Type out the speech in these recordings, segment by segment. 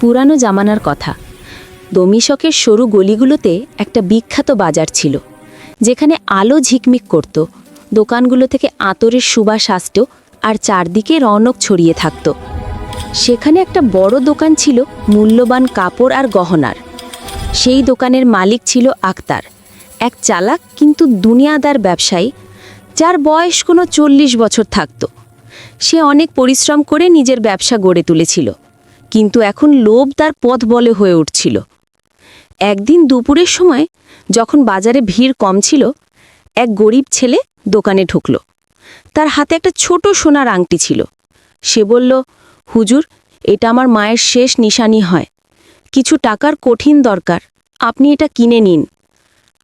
পুরানো জামানার কথা। দমিশকের সরু গলিগুলোতে একটা বিখ্যাত বাজার ছিল, যেখানে আলো ঝিকমিক করত, দোকানগুলো থেকে আতরের সুবাস আসত আর চারদিকে রৌনক ছড়িয়ে থাকত। সেখানে একটা বড় দোকান ছিল মূল্যবান কাপড় আর গহনার। সেই দোকানের মালিক ছিল আক্তার, এক চালাক কিন্তু দুনিয়াদার ব্যবসায়ী, যার বয়স কোনো চল্লিশ বছর থাকত। সে অনেক পরিশ্রম করে নিজের ব্যবসা গড়ে তুলেছিল। কিন্তু এখন লোভ তার পথ বলে হয়ে উঠছিল। একদিন দুপুরের সময় যখন বাজারে ভিড় কম ছিল, এক গরিব ছেলে দোকানে ঢুকল। তার হাতে একটা ছোট সোনার আংটি ছিল। সে বলল, হুজুর, এটা আমার মায়ের শেষ নিশানি হয়। কিছু টাকার কঠিন দরকার, আপনি এটা কিনে নিন।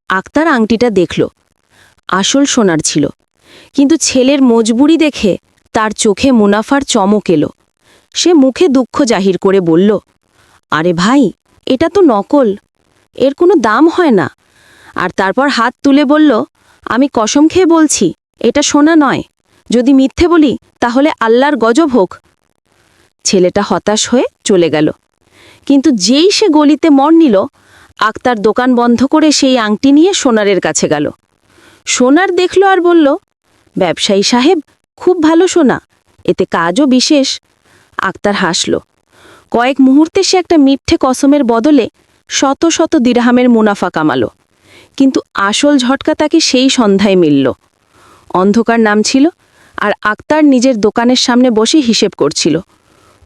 আক্তার আংটিটা দেখল। আসল সোনার ছিল। কিন্তু ছেলের মজবুরি দেখে তার চোখে মুনাফার চমক এলো। সে মুখে দুঃখ জাহির করে বলল, আরে ভাই, এটা তো নকল। এর কোনো দাম হয় না। আর তারপর হাত তুলে বলল, আমি কসম খেয়ে বলছি, এটা সোনা নয়। যদি মিথ্যে বলি, তাহলে আল্লাহর গজব হোক। ছেলেটা হতাশ হয়ে চলে গেল। কিন্তু যেই সে গলিতে মর নিল, আক্তার দোকান বন্ধ করে সেই আংটি নিয়ে সোনারের কাছে গেল। সোনার দেখল আর বলল, ব্যবসায়ী সাহেব, খুব ভালো সোনা, এতে কাজও বিশেষ। আক্তার হাসল। কয়েক মুহূর্তে সে একটা মিথ্যে কসমের বদলে শত শত দিরহামের মুনাফা কামালো। কিন্তু আসল ঝটকা তাকে সেই সন্ধ্যায় মিলল। অন্ধকার নাম ছিল আর আক্তার নিজের দোকানের সামনে বসে হিসেব করছিল।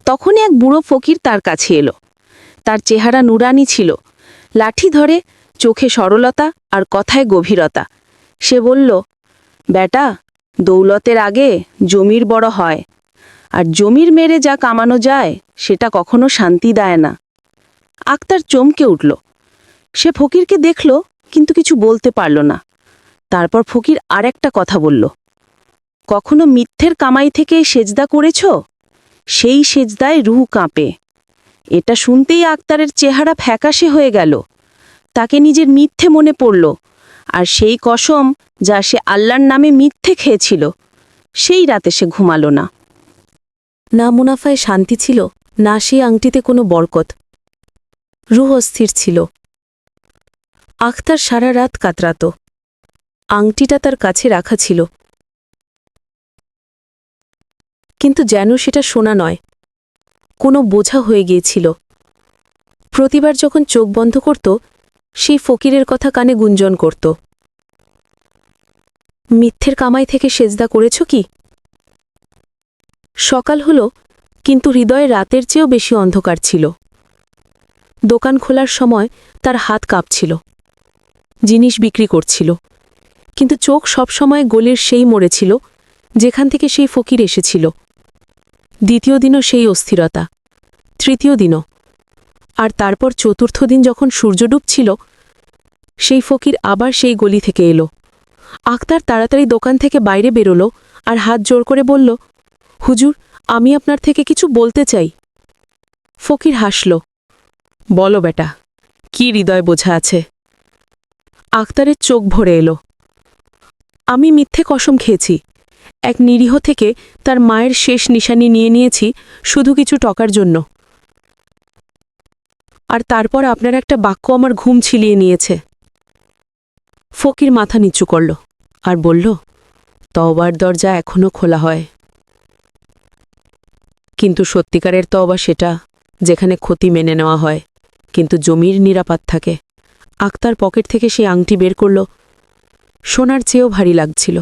তখনই এক বুড়ো ফকির তার কাছে এলো। তার চেহারা নুরানি ছিল, লাঠি ধরে, চোখে সরলতা আর কথায় গভীরতা। সে বলল, বেটা, দৌলতের আগে জমির বড় হয় আর জমির মেরে যা কামানো যায়, সেটা কখনো শান্তি দেয় না। আক্তার চমকে উঠল। সে ফকিরকে দেখল, কিন্তু কিছু বলতে পারল না। তারপর ফকির আরেকটা কথা বলল। কখনো মিথ্যের কামাই থেকে সেজদা করেছ? সেই সেজদায় রুহ কাঁপে। এটা শুনতেই আক্তারের চেহারা ফ্যাকাশে হয়ে গেল। তাকে নিজের মিথ্যে মনে পড়ল, আর সেই কসম যা সে আল্লাহর নামে মিথ্যে খেয়েছিল, সেই রাতে সে ঘুমালো না। না মুনাফায় শান্তি ছিল, না সেই আংটিতে কোনো বরকত। রুহ অস্থির ছিল। আখতার সারা রাত কাতরাত। আংটিটা তার কাছে রাখা ছিল। কিন্তু যেন সেটা শোনা নয়, কোনো বোঝা হয়ে গিয়েছিল। প্রতিবার যখন চোখ বন্ধ করত, সেই ফকিরের কথা কানে গুঞ্জন করত। মিথ্যের কামাই থেকে সেজদা করেছ কি? সকাল হল, কিন্তু হৃদয়ে রাতের চেয়েও বেশি অন্ধকার ছিল। দোকান খোলার সময় তার হাত কাঁপছিল। জিনিস বিক্রি করছিল। কিন্তু চোখ সবসময় গলির সেই মরেছিল যেখান থেকে সেই ফকির এসেছিল। দ্বিতীয় দিনও সেই অস্থিরতা, তৃতীয় দিনও। আর তারপর চতুর্থ দিন যখন সূর্য ডুবছিল, সেই ফকির আবার সেই গলি থেকে এলো। আক্তার তাড়াতাড়ি দোকান থেকে বাইরে বেরোলো আর হাত জোর করে বলল হুজুর, আমি আপনার থেকে কিছু বলতে চাই। ফকির হাসল। বলো বেটা, কি হৃদয় বোঝা আছে? আক্তারের চোখ ভরে এলো। আমি মিথ্যে কসম খেয়েছি। এক নিরীহ থেকে তার মায়ের শেষ নিশানি নিয়ে নিয়েছি শুধু কিছু টকার জন্য। আর তারপর আপনার একটা বাক্য আমার ঘুম ছিলিয়ে নিয়েছে। ফকির মাথা নিচু করল আর বলল, তওবার দরজা এখনও খোলা হয়। কিন্তু সত্যিকারের তওবা সেটা, যেখানে ক্ষতি মেনে নেওয়া হয়, কিন্তু জমির নিরাপদ থাকে। আক্তার পকেট থেকে সেই আংটি বের করল। সোনার চেয়েও ভারী লাগছিল।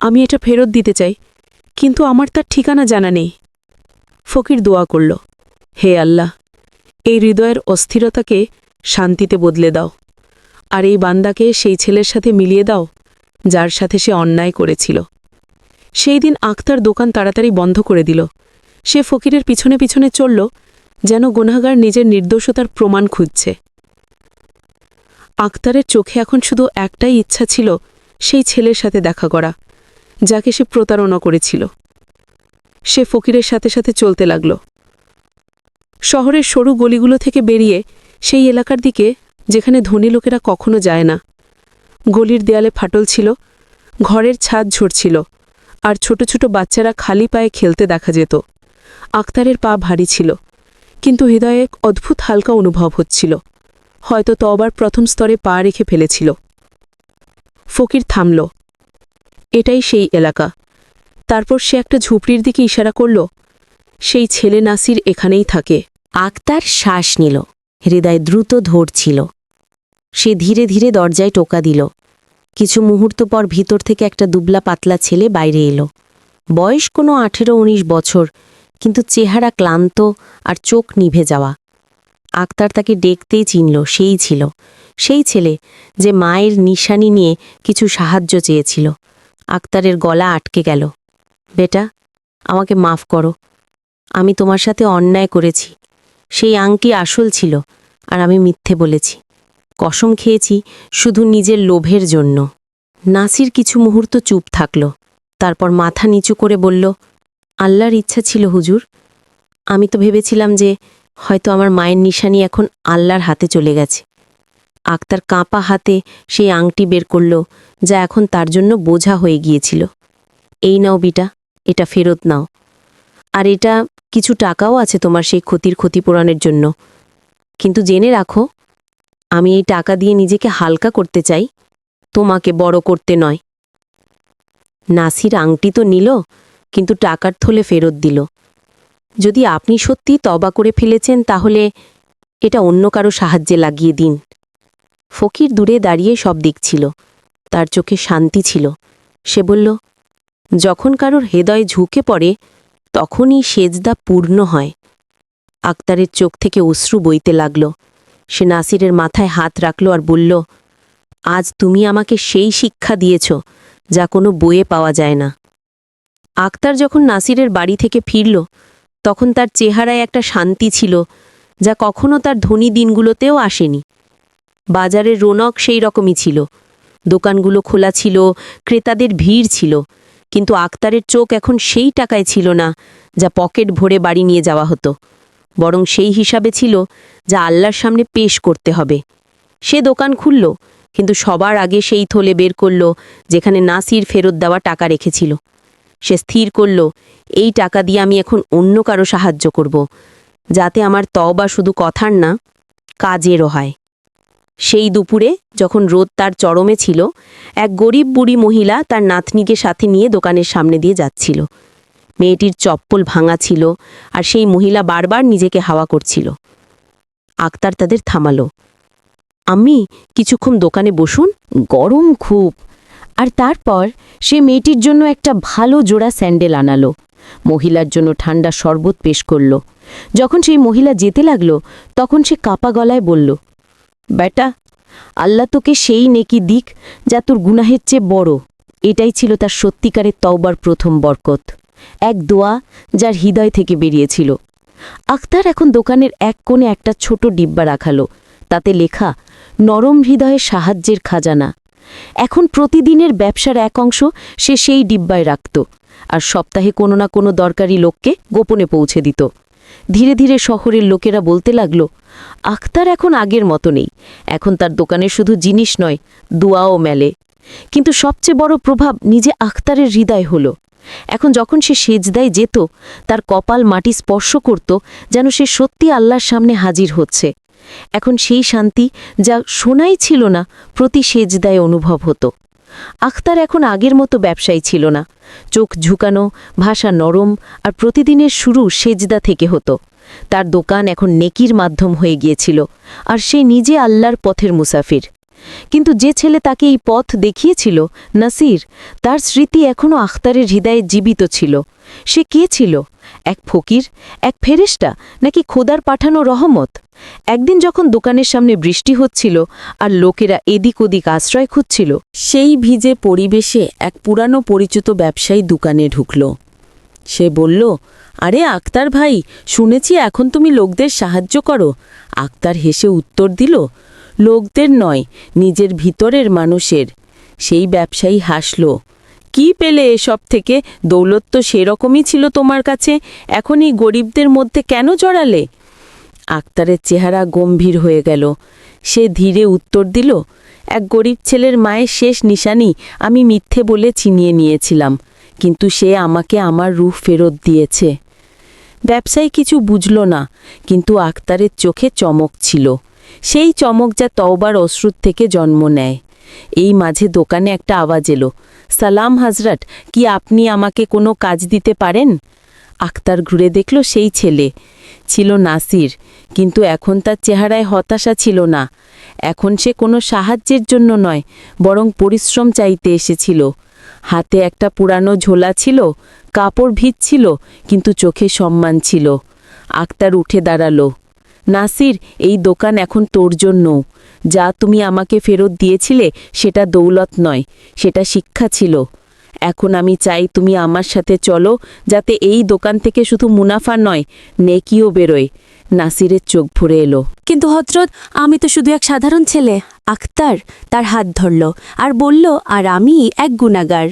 আমি এটা ফেরত দিতে চাই, কিন্তু আমার তার ঠিকানা জানা নেই। ফকির দোয়া করল, হে আল্লাহ, এই হৃদয়ের অস্থিরতাকে শান্তিতে বদলে দাও, আর এই বান্দাকে সেই ছেলের সাথে মিলিয়ে দাও, যার সাথে সে অন্যায় করেছিল। সেই দিন আক্তার দোকান তাড়াতাড়ি বন্ধ করে দিল। সে ফকিরের পিছনে পিছনে চলল, যেন গুনাগার নিজের নির্দোষতার প্রমাণ খুঁজছে। আক্তারের চোখে এখন শুধু একটাই ইচ্ছা ছিল, সেই ছেলের সাথে দেখা করা, যাকে সে প্রতারণা করেছিল। সে ফকিরের সাথে সাথে চলতে লাগল। শহরের সরু গলিগুলো থেকে বেরিয়ে সেই এলাকার দিকে, যেখানে ধনী লোকেরা কখনো যায় না। গলির দেয়ালে ফাটল ছিল, ঘরের ছাদ ঝরছিল, আর ছোট ছোট বাচ্চারা খালি পায়ে খেলতে দেখা যেত। আক্তারের পা ভারী ছিল, কিন্তু হৃদয়ে এক অদ্ভুত হালকা অনুভব হচ্ছিল। হয়তো তবার প্রথম স্তরে পা রেখে ফেলেছিল। ফকির থামল। এটাই সেই এলাকা। তারপর সে একটা ঝুপড়ির দিকে ইশারা করল, সেই ছেলে নাসির এখানেই থাকে। আক্তার শ্বাস নিল। হৃদয় দ্রুত ধরছিল। সে ধীরে ধীরে দরজায় টোকা দিল। কিছু মুহূর্ত পর ভিতর থেকে একটা দুবলা পাতলা ছেলে বাইরে এলো। বয়স কোনো আঠেরো উনিশ বছর কিন্তু চেহারা ক্লান্ত আর চোখ নিভে যাওয়া। আক্তার তাকে দেখতেই চিনল, সেই ছিল। সেই ছেলে যে মায়ের নিশানি নিয়ে কিছু সাহায্য চেয়েছিল। আক্তারের গলা আটকে গেল। বেটা, আমাকে মাফ করো। আমি তোমার সাথে অন্যায় করেছি। সেই আংটি আসল ছিল আর আমি মিথ্যে বলেছি। কসম খেয়েছি শুধু নিজের লোভের জন্য। নাসির কিছু মুহূর্ত চুপ থাকল। তারপর মাথা নিচু করে বলল আল্লাহর ইচ্ছা ছিল, হুজুর। আমি তো ভেবেছিলাম যে হয়তো আমার মায়ের নিশানি এখন আল্লাহর হাতে চলে গেছে। আক্তার কাঁপা হাতে সেই আংটি বের করল, যা এখন তার জন্য বোঝা হয়ে গিয়েছিল। এই নাও বিটা, এটা ফেরত নাও। আর এটা কিছু টাকাও আছে তোমার সেই ক্ষতির ক্ষতিপূরণের জন্য। কিন্তু জেনে রাখো, আমি এই টাকা দিয়ে নিজেকে হালকা করতে চাই, তোমাকে বড় করতে নয়। নাসির আংটি তো নিল কিন্তু টাকার থলে ফেরত দিল। যদি আপনি সত্যি তবা করে ফেলেছেন, তাহলে এটা অন্য কারও সাহায্যে লাগিয়ে দিন। ফকির দূরে দাঁড়িয়ে সব দেখছিল। তার চোখে শান্তি ছিল। সে বলল, যখন কারোর হৃদয় ঝুঁকে পড়ে, তখনই সেজদা পূর্ণ হয়। আক্তারের চোখ থেকে অশ্রু বইতে লাগল। সে নাসিরের মাথায় হাত রাখল আর বলল, আজ তুমি আমাকে সেই শিক্ষা দিয়েছ, যা কোনো বইয়ে পাওয়া যায় না। আক্তার যখন নাসিরের বাড়ি থেকে ফিরল, তখন তার চেহারায় একটা শান্তি ছিল যা কখনো তার ধনী দিনগুলোতেও আসেনি। বাজারের রোনক সেই রকমই ছিল। দোকানগুলো খোলা ছিল, ক্রেতাদের ভিড় ছিল, কিন্তু আক্তারের চোখ এখন সেই টাকায় ছিল না যা পকেট ভরে বাড়ি নিয়ে যাওয়া হতো। বরং সেই হিসাবে ছিল যা আল্লাহর সামনে পেশ করতে হবে। সে দোকান খুলল, কিন্তু সবার আগে সেই থলে বের করল, যেখানে নাসির ফেরত দেওয়া টাকা রেখেছিল। সে স্থির করল, এই টাকা দিয়ে আমি এখন অন্য কারও সাহায্য করব, যাতে আমার তওবা শুধু কথার না, কাজেরও হয়। সেই দুপুরে যখন রোদ তার চরমে ছিল, এক গরিব বুড়ি মহিলা তার নাতনিকে সাথে নিয়ে দোকানের সামনে দিয়ে যাচ্ছিল। মেয়েটির চপ্পল ভাঙা ছিল আর সেই মহিলা বারবার নিজেকে হাওয়া করছিল। আক্তার তাদের থামালো, আমি কিছুক্ষণ দোকানে বসুন, গরম খুব। আর তারপর সে মেয়েটির জন্য একটা ভালো জোড়া স্যান্ডেল আনালো। মহিলার জন্য ঠান্ডা শরবত পেশ করল। যখন সেই মহিলা যেতে লাগল, তখন সে কাপা গলায় বলল বেটা আল্লাহ তোকে সেই নেকি দিক যা তোর গুনাহের চেয়ে বড়। এটাই ছিল তার সত্যিকারের তওবার প্রথম বরকত, এক দোয়া যার হৃদয় থেকে বেরিয়েছিল। আক্তার এখন দোকানের এক কোণে একটা ছোট ডিব্বা রাখালো। তাতে লেখা, নরম হৃদয়ের সাহায্যের খাজানা। এখন প্রতিদিনের ব্যবসার এক অংশ সে সেই ডিব্বায় রাখত, আর সপ্তাহে কোনো না কোনো দরকারি লোককে গোপনে পৌঁছে দিত। ধীরে ধীরে শহরের লোকেরা বলতে লাগল, আখতার এখন আগের মতো নেই। এখন তার দোকানে শুধু জিনিস নয়, দোয়াও মেলে। কিন্তু সবচেয়ে বড় প্রভাব নিজে আখতারের হৃদয় হল। এখন যখন সে সেজদায় যেত, তার কপাল মাটি স্পর্শ করত যেন সে সত্যি আল্লাহর সামনে হাজির হচ্ছে। এখন সেই শান্তি যা শোনাই ছিল না, প্রতি সেজদায় অনুভব হতো। আখতার এখন আগের মতো ব্যবসায়ী ছিল না। চোখ ঝুকানো, ভাষা নরম আর প্রতিদিনের শুরু সেজদা থেকে হতো। তার দোকান এখন নেকির মাধ্যম হয়ে গিয়েছিল আর সে নিজে আল্লাহর পথের মুসাফির। কিন্তু যে ছেলে তাকে এই পথ দেখিয়েছিল, নাসির, তার স্মৃতি এখনও আখতারের হৃদয়ে জীবিত ছিল। সে কে ছিল? এক ফকির? এক ফেরেস্টা নাকি খোদার পাঠানো রহমত? একদিন যখন দোকানের সামনে বৃষ্টি হচ্ছিল আর লোকেরা এদিক ওদিক আশ্রয় খুঁজছিল, সেই ভিজে পরিবেশে এক পুরানো পরিচিত ব্যবসায়ী দোকানে ঢুকল। সে বলল, আরে আক্তার ভাই, শুনেছি এখন তুমি লোকদের সাহায্য করো। আক্তার হেসে উত্তর দিল লোকদের নয়, নিজের ভিতরের মানুষের। সেই ব্যবসায়ী হাসল, কি পেলে এসব থেকে? দৌলত তো সেরকমই ছিল তোমার কাছে। এখন এই গরিবদের মধ্যে কেন জড়ালে? আক্তারের চেহারা গম্ভীর হয়ে গেল। সে ধীরে উত্তর দিল, এক গরিব ছেলের মায়ের শেষ নিশানি আমি মিথ্যে বলে চিনিয়ে নিয়েছিলাম, কিন্তু সে আমাকে আমার রূহ ফেরত দিয়েছে। ব্যবসায়ী কিছু বুঝল না, কিন্তু আক্তারের চোখে চমক ছিল। সেই চমক যা তওবার অশ্রুত থেকে জন্ম নেয়। এই মাঝে দোকানে একটা আওয়াজ এলো, সালাম হাজরাট কি আপনি আমাকে কোনো কাজ দিতে পারেন? আক্তার ঘুরে দেখল সেই ছেলে। ছিল নাসির, কিন্তু এখন তার চেহারায় হতাশা ছিল না। এখন সে কোনো সাহায্যের জন্য নয়, বরং পরিশ্রম চাইতে এসেছিল। হাতে একটা পুরানো ঝোলা ছিল, কাপড় ভিজ ছিল কিন্তু চোখে সম্মান ছিল। আক্তার উঠে দাঁড়াল। নাসির, এই দোকান এখন তোর জন্য। যা তুমি আমাকে ফেরত দিয়েছিলে, সেটা দৌলত নয়, সেটা শিক্ষা ছিল। এখন আমি চাই তুমি আমার সাথে চলো, যাতে এই দোকান থেকে শুধু মুনাফা নয়, নেকিও বেরোয়। নাসিরের চোখ ভরে এলো। কিন্তু হজরত, আমি তো শুধু এক সাধারণ ছেলে। আক্তার তার হাত ধরল আর বলল, আর আমি এক গুণাগার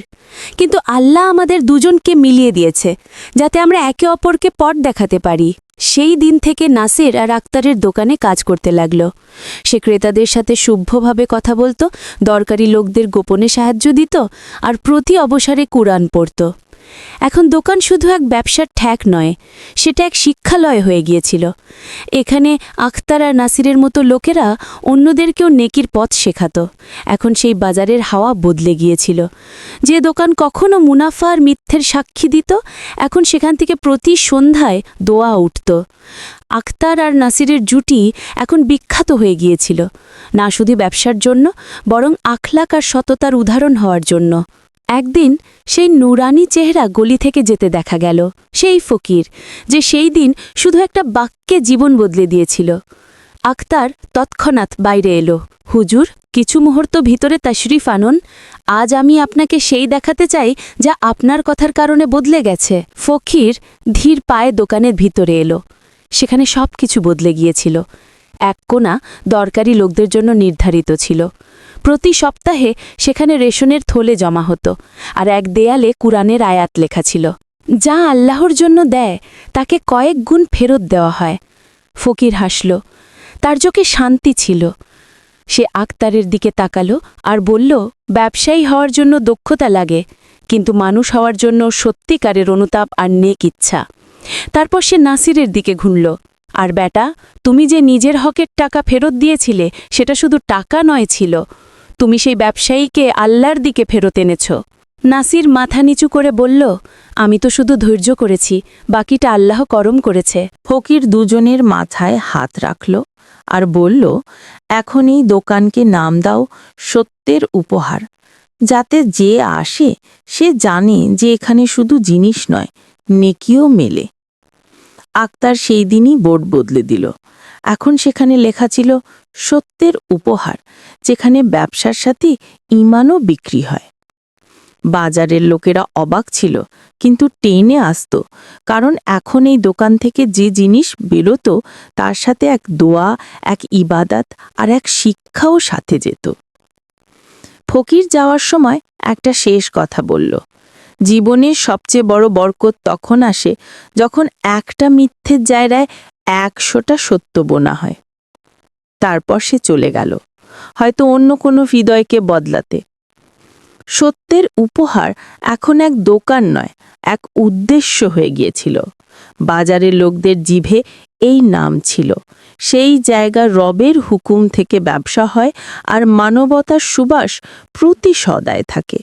কিন্তু আল্লাহ আমাদের দুজনকে মিলিয়ে দিয়েছে, যাতে আমরা একে অপরকে পট দেখাতে পারি। সেই দিন থেকে নাসের আর আক্তারের দোকানে কাজ করতে লাগল। সে ক্রেতাদের সাথে শুভ্যভাবে কথা বলতো, দরকারি লোকদের গোপনে সাহায্য দিত আর প্রতি অবসরে কুরআন পড়ত। এখন দোকান শুধু এক ব্যবসার ঠ্যাক নয়, সেটা এক শিক্ষালয় হয়ে গিয়েছিল। এখানে আখতার আর নাসিরের মতো লোকেরা অন্যদেরকেও নেকির পথ শেখাত। এখন সেই বাজারের হাওয়া বদলে গিয়েছিল। যে দোকান কখনো মুনাফা আর মিথ্যের সাক্ষী দিত, এখন সেখান থেকে প্রতি সন্ধ্যায় দোয়া উঠত। আখতার আর নাসিরের জুটি এখন বিখ্যাত হয়ে গিয়েছিল, না শুধু ব্যবসার জন্য, বরং আখলাক আর সততার উদাহরণ হওয়ার জন্য। একদিন সেই নুরানি চেহারা গলি থেকে যেতে দেখা গেল, সেই ফকির, যে সেই দিন শুধু একটা বাক্যে জীবন বদলে দিয়েছিল। আক্তার তৎক্ষণাৎ বাইরে এলো, হুজুর, কিছু মুহূর্ত ভিতরে তশরিফ আনন, আজ আমি আপনাকে সেই দেখাতে চাই যা আপনার কথার কারণে বদলে গেছে। ফকির ধীর পায়ে দোকানের ভিতরে এলো, সেখানে সব কিছু বদলে গিয়েছিল। এক কোণা দরকারি লোকদের জন্য নির্ধারিত ছিল। প্রতি সপ্তাহে সেখানে রেশনের থলে জমা হতো আর এক দেয়ালে কুরআনের আয়াত লেখা ছিল। যা আল্লাহর জন্য দেয়, তাকে কয়েক গুণ ফেরত দেওয়া হয়। ফকির হাসল। তার চোখে শান্তি ছিল। সে আক্তারের দিকে তাকালো আর বলল, ব্যবসায়ী হওয়ার জন্য দক্ষতা লাগে, কিন্তু মানুষ হওয়ার জন্য সত্যিকারের অনুতাপ আর নেক ইচ্ছা। তারপর সে নাসিরের দিকে ঘুরল। আর বেটা, তুমি যে নিজের হকের টাকা ফেরত দিয়েছিলে, সেটা শুধু টাকা নয় ছিল। তুমি সেই ব্যবসায়ীকে আল্লাহর দিকে ফেরত এনেছ। নাসির মাথা নিচু করে বলল, আমি তো শুধু ধৈর্য করেছি, বাকিটা আল্লাহ করম করেছে। ফকির দুজনের মাথায় হাত রাখল আর বলল, এখন এই দোকানকে নাম দাও সত্যের উপহার। যাতে যে আসে, সে জানে যে এখানে শুধু জিনিস নয়, নেকিও মেলে। আক্তার সেই দিনই বোর্ড বদলে দিল। এখন সেখানে লেখা ছিল, সত্যের উপহার যেখানে ব্যবসার সাথে ইমানও বিক্রি হয়। বাজারের লোকেরা অবাক ছিল, কিন্তু টেনে আসত, কারণ এখন এই দোকান থেকে যে জিনিস বেরোতো, তার সাথে এক দোয়া, এক ইবাদাত আর এক শিক্ষাও সাথে যেত। ফকির যাওয়ার সময় একটা শেষ কথা বলল জীবনের সবচেয়ে বড় বরকত তখন আসে যখন একটা মিথ্যের জায়গায় একশোটা সত্য বোনা হয়। তারপর সে চলে গেল, হয়তো অন্য কোনো হৃদয়কে বদলাতে। সত্যের উপহার এখন এক দোকান নয়, এক উদ্দেশ্য হয়ে গিয়েছিল। বাজারের লোকদের জিভে এই নাম ছিল। সেই জায়গা রবের হুকুম থেকে ব্যবসা হয় আর মানবতার সুবাস প্রতি সদায় থাকে।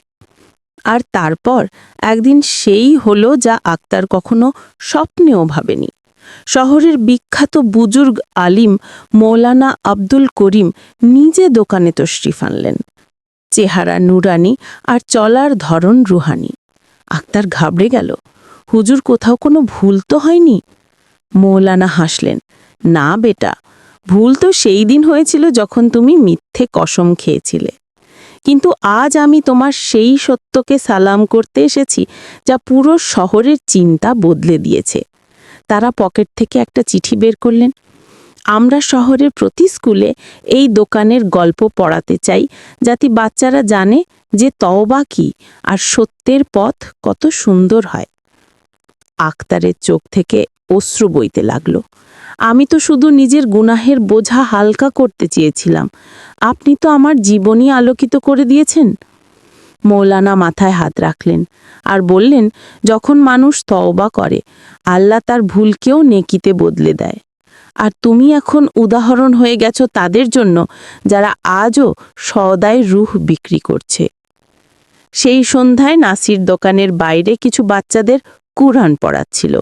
আর তারপর একদিন সেই হলো যা আক্তার কখনো স্বপ্নেও ভাবেনি। শহরের বিখ্যাত বুজুর্গ আলিম মৌলানা আব্দুল করিম নিজে দোকানে তশরিফ আনলেন। চেহারা নুরানি আর চলার ধরন রুহানি। আক্তার ঘাবড়ে গেল। হুজুর কোথাও কোনো ভুল তো হয়নি? মৌলানা হাসলেন, না বেটা, ভুল তো সেই দিন হয়েছিল যখন তুমি মিথ্যে কসম খেয়েছিলে। কিন্তু আজ আমি তোমার সেই সত্যকে সালাম করতে এসেছি, যা পুরো শহরের চিন্তা বদলে দিয়েছে। তারা পকেট থেকে একটা চিঠি বের করলেন। আমরা শহরের প্রতি স্কুলে এই দোকানের গল্প পড়াতে চাই, যাতে বাচ্চারা জানে যে তওবা কি আর সত্যের পথ কত সুন্দর হয়। আক্তারের চোখ থেকে অশ্রু বইতে লাগল। আমি তো শুধু নিজের গুনাহের বোঝা হালকা করতে চেয়েছিলাম। আপনি তো আমার জীবনই আলোকিত করে দিয়েছেন। মৌলানা মাথায় হাত রাখলেন আর বললেন, যখন মানুষ তওবা করে, আল্লাহ তার ভুলকেও নেকিতে বদলে দেয়। আর তুমি এখন উদাহরণ হয়ে গেছো তাদের জন্য, যারা আজও সদায় রুহ বিক্রি করছে। সেই সন্ধ্যায় নাসির দোকানের বাইরে কিছু বাচ্চাদের কুরআন পড়াচ্ছিল।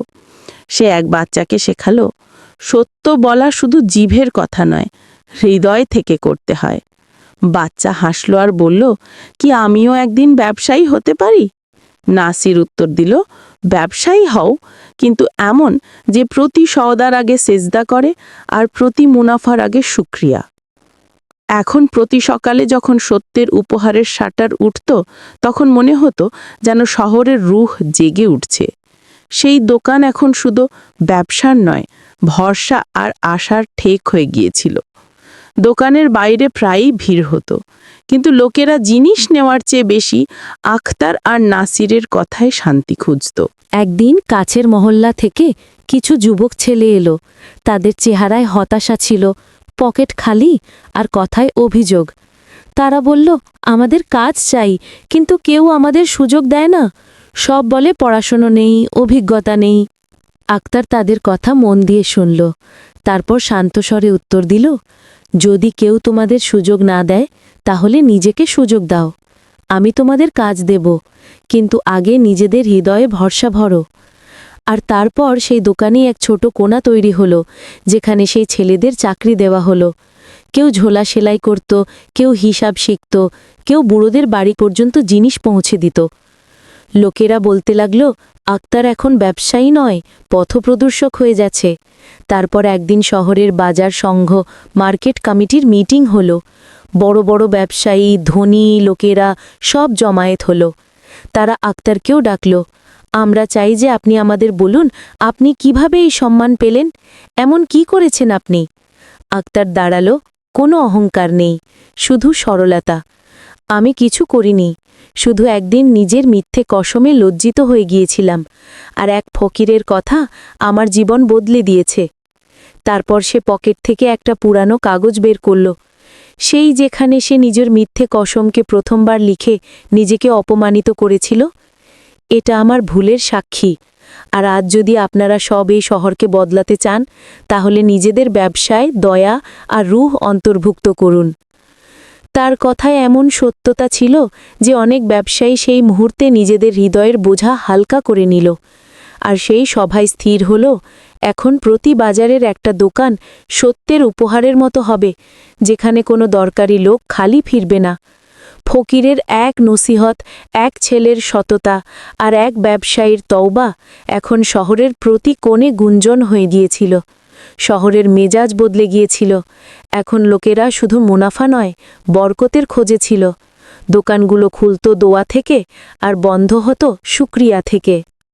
সে এক বাচ্চাকে শেখালো সত্য বলা শুধু জিভের কথা নয়, হৃদয় থেকে করতে হয়। বাচ্চা হাসল আর বলল, কি আমিও একদিন ব্যবসায়ী হতে পারি? নাসির উত্তর দিল, ব্যবসায়ী হও, কিন্তু এমন যে প্রতি সওদার আগে সেজদা করে আর প্রতি মুনাফার আগে সুক্রিয়া এখন প্রতি সকালে যখন সত্যের উপহারের শাটার উঠত, তখন মনে হতো যেন শহরের রুহ জেগে উঠছে। সেই দোকান এখন শুধু ব্যবসার নয় ভরসা আর আশার ঠেক হয়ে গিয়েছিল। দোকানের বাইরে প্রায়ই ভিড় হতো, কিন্তু লোকেরা জিনিস নেওয়ার চেয়ে বেশি আখতার আর নাসিরের কথায় শান্তি খুঁজত। একদিন কাছের মহল্লা থেকে কিছু যুবক ছেলে এলো। তাদের চেহারায় হতাশা ছিল, পকেট খালি আর কথায় অভিযোগ। তারা বলল, আমাদের কাজ চাই, কিন্তু কেউ আমাদের সুযোগ দেয় না। সব বলে পড়াশুনো নেই, অভিজ্ঞতা নেই। আক্তার তাদের কথা মন দিয়ে শুনল। তারপর শান্তস্বরে উত্তর দিল, যদি কেউ তোমাদের সুযোগ না দেয়, তাহলে নিজেকে সুযোগ দাও। আমি তোমাদের কাজ দেব, কিন্তু আগে নিজেদের হৃদয়ে ভরসা ভরো। আর তারপর সেই দোকানে এক ছোট কোণা তৈরি হলো, যেখানে সেই ছেলেদের চাকরি দেওয়া হলো। কেউ ঝোলা সেলাই করত, কেউ হিসাব শিখত, কেউ বুড়োদের বাড়ি পর্যন্ত জিনিস পৌঁছে দিত। লোকেরা বলতে লাগল আক্তার এখন ব্যবসায়ী নয়, পথপ্রদর্শক হয়ে যাচ্ছে। তারপর একদিন শহরের বাজার সংঘ মার্কেট কমিটির মিটিং হলো। বড় বড় ব্যবসায়ী, ধনী লোকেরা সব জমায়েত হলো। তারা আক্তারকেও ডাকল। আমরা চাই যে আপনি আমাদের বলুন, আপনি কীভাবে এই সম্মান পেলেন? এমন কি করেছেন আপনি? আক্তার দাঁড়াল। কোনো অহংকার নেই, শুধু সরলতা। আমি কিছু করিনি শুধু একদিন নিজের মিথ্যে কসমে লজ্জিত হয়ে গিয়েছিলাম, আর এক ফকিরের কথা আমার জীবন বদলে দিয়েছে। তারপর সে পকেট থেকে একটা পুরানো কাগজ বের করল। সেই যেখানে সে নিজের মিথ্যে কসমকে প্রথমবার লিখে নিজেকে অপমানিত করেছিল, এটা আমার ভুলের সাক্ষী। আর আজ যদি আপনারা সব এই শহরকে বদলাতে চান, তাহলে নিজেদের ব্যবসায় দয়া আর রুহ অন্তর্ভুক্ত করুন। তার কথায় এমন সত্যতা ছিল যে অনেক ব্যবসায়ী সেই মুহূর্তে নিজেদের হৃদয়ের বোঝা হালকা করে নিল। আর সেই সভায় স্থির হল, এখন প্রতি বাজারের একটা দোকান সত্যের উপহারের মতো হবে, যেখানে কোনো দরকারি লোক খালি ফিরবে না। ফকিরের এক নসিহত, এক ছেলের সততা আর এক ব্যবসায়ীর তওবা এখন শহরের প্রতি কোণে গুঞ্জন হয়ে গিয়েছিল। শহরের মেজাজ বদলে গিয়েছিল। এখন লোকেরা শুধু মুনাফা নয়, বরকতের খোঁজে ছিল। দোকানগুলো খুলত দোয়া থেকে আর বন্ধ হতো শুক্রিয়া থেকে।